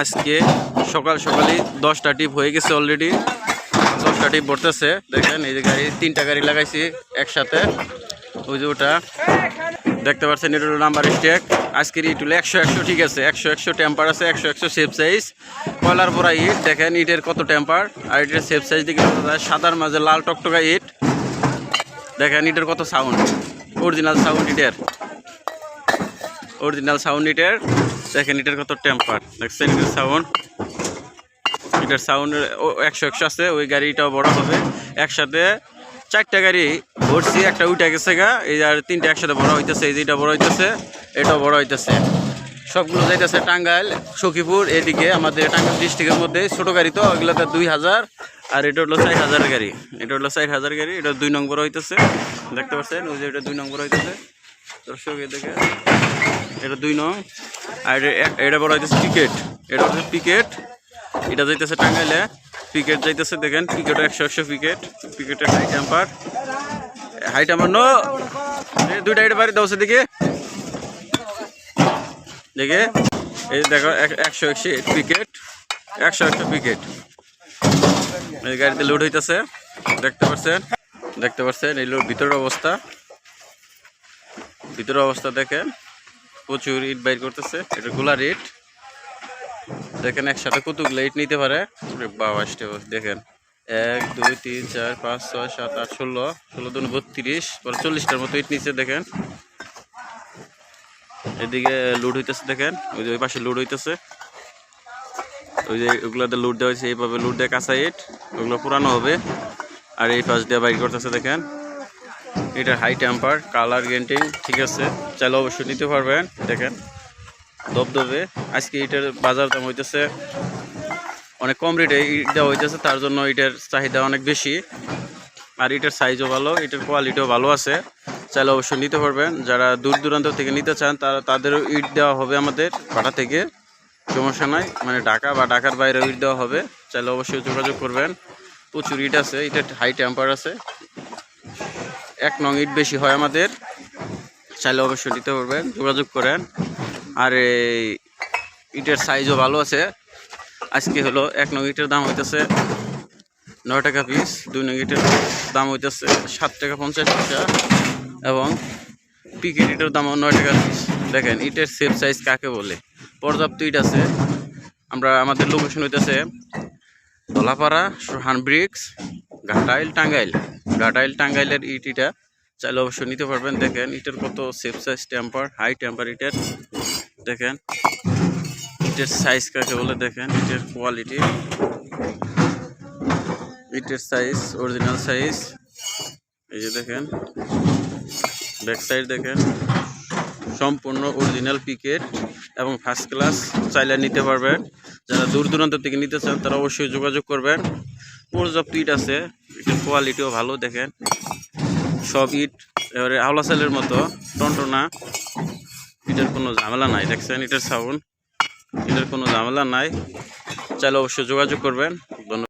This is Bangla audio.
আজকে সকাল সকালই দশটা টিপ হয়ে গেছে অলরেডি দশটা টিপ ভরতেছে দেখেন, এই যে গাড়ি, তিনটা গাড়ি লাগাইছি একসাথে। ওই যে ওটা। দেখতে পাচ্ছেন, এটা নাম্বার স্টেক আজকের ইট হলো একশো একশো, ঠিক আছে। একশো একশো টেম্পার আছে, একশো একশো সেফ সাইজ কয়লার পরা ইট, দেখেন, ইটের কত টেম্পার আর ইটের সেফ সাইজ দিকে সাদার মাঝে লাল টকটকা ইট। দেখেন, ইটের কত সাউন্ড অরিজিনাল সাউন্ড ইটের। অরিজিনাল সাউন্ড ইটের। দেখেন ইটের কত টেম্পার? দেখছেন ইটের সাউন্ড এটার সাউন্ড একশো একশো আছে, ওই গাড়িটাও বড় হবে। একসাথে চারটা গাড়ি ভরছি, একটা উঠে গেছে গা, এই আর তিনটা একসাথে বড় হইতেছে, এই যেটা বড় হইতেছে, এটাও বড় হইতেছে। সবগুলো যাইতেছে টাঙ্গাইল, সখীপুর, এদিকে আমাদের টাঙ্গাইল ডিস্ট্রিক্টের মধ্যে, ছোট গাড়ি তো ওগুলোতে দুই হাজার, আর এটা হলো ষাট হাজার গাড়ি। এটা হলো ষাট হাজার গাড়ি, এটা দুই নম্বর হইতেছে। দেখতে পাচ্ছেন? ওই যে এটা দুই নম্বর হইতেছে। দর্শক, এদিকে। এটা দুই নং আর এটা- বড় হইতেছে পিকেট। এটা হচ্ছে পিকেট। এটা যাইতেছে টাঙ্গাইলে। পিকেট যাইতেছে দেখেন, পিকেট একশো একশো picket. পিকেটের high temper high temper no. দুইটা এটা বাড়ি দাও দিকে দেখে। এই দেখো, এক- একশো একশো পিকেট। একশো একশো পিকেট। এই গাড়িতে লোড হইতেছে। দেখতে পাচ্ছেন দেখতে পাচ্ছেন এই লোড ভিতরের অবস্থা। ভিতরের অবস্থা দেখেন। প্রচুর ইট বাইর করতেছে। এটা গোলা রেট দেখেন একসাথে কতগুলো ইট নিতে পারে। ওরে বাবা স্টেপ দেখেন। এক, দুই, তিন, চার, পাঁচ, ছয়, সাত, আট, ষোলো। ষোলো দুন বত্রিশ, পরে চল্লিশটার মতো ইট নিচে দেখেন। এদিকে লুড হইতেছে, দেখেন। ওই যে ওই পাশে লুড হইতেছে। ওই যে ওগুলোতে লুড দেওয়া হয়েছে, এইভাবে লুড দেয় কাঁচা ইট। ওগুলো পুরানো হবে। আর এই পাশ দিয়ে বাইক করতেছে, দেখেন। এটা হাই টেম্পার কালার গেন্টিং ঠিক আছে। চাইলে অবশ্যই নিতে পারবেন। দেখেন দবদবে আজকে এটার বাজার দাম হইতেছে অনেক কম রেটে দেওয়া হইতেছে, তার জন্য এটার চাহিদা অনেক বেশি। আর এটার সাইজও ভালো, এটার কোয়ালিটিও ভালো আছে। চাইলে অবশ্যই নিতে পারবেন। যারা দূর দূরান্ত থেকে নিতে চান, তারা তাদেরও ইট দেওয়া হবে আমাদের ভাড়া থেকে। সমস্যা নাই মানে ঢাকা বা ঢাকার বাইরেও ইট দেওয়া হবে। চাইলে অবশ্যই যোগাযোগ করবেন। প্রচুর ইট আছে, এটার হাই টেম্পার আছে। এক নং ইট বেশি হয় আমাদের, চাইলে অবশ্যই নিতে পারবেন, যোগাযোগ করেন। আর এই ইটের সাইজও ভালো আছে। আজকে হলো এক নং ইটের দাম হইতেছে নয় টাকা পিস দুই নং ইটের দাম হইতেছে সাত টাকা পঞ্চাশ পয়সা এবং পিকেট ইটের দামও নয় টাকা পিস দেখেন, ইটের সেফ সাইজ কাকে বলে? পর্যাপ্ত ইট আছে। আমরা, আমাদের লোকেশন হইতেছে দলাপাড়া সোহান ব্রিক্স, ঘাটাইল, টাঙ্গাইল। ঘাটাইল টাঙ্গাইলের ইট ইটা চাইলে অবশ্যই নিতে পারবেন। দেখেন, ইটের কত safe size temper high temper ইটের। দেখেন, ইটের সাইজ কাকে বলে? দেখেন, ইটের কোয়ালিটি ইটের সাইজ অরিজিনাল সাইজ এই যে দেখেন ব্যাক সাইড দেখেন, সম্পূর্ণ অরিজিনাল পিকেট এবং ফার্স্ট ক্লাস চাইলে নিতে পারবেন। যারা দূর দূরান্ত থেকে নিতে চান, তারা অবশ্যই যোগাযোগ করবেন। পর্যাপ্ত ইট আছে। ইটের কোয়ালিটিও ভালো, দেখেন। সব ইট, এবারে আওলা সেলের মতো, টনটনা। ইটের কোনো ঝামেলা নাই, দেখছেন ইটের সাউন্ড ইটের কোনো ঝামেলা নাই। চাইলে অবশ্যই যোগাযোগ করবেন। ধন্যবাদ।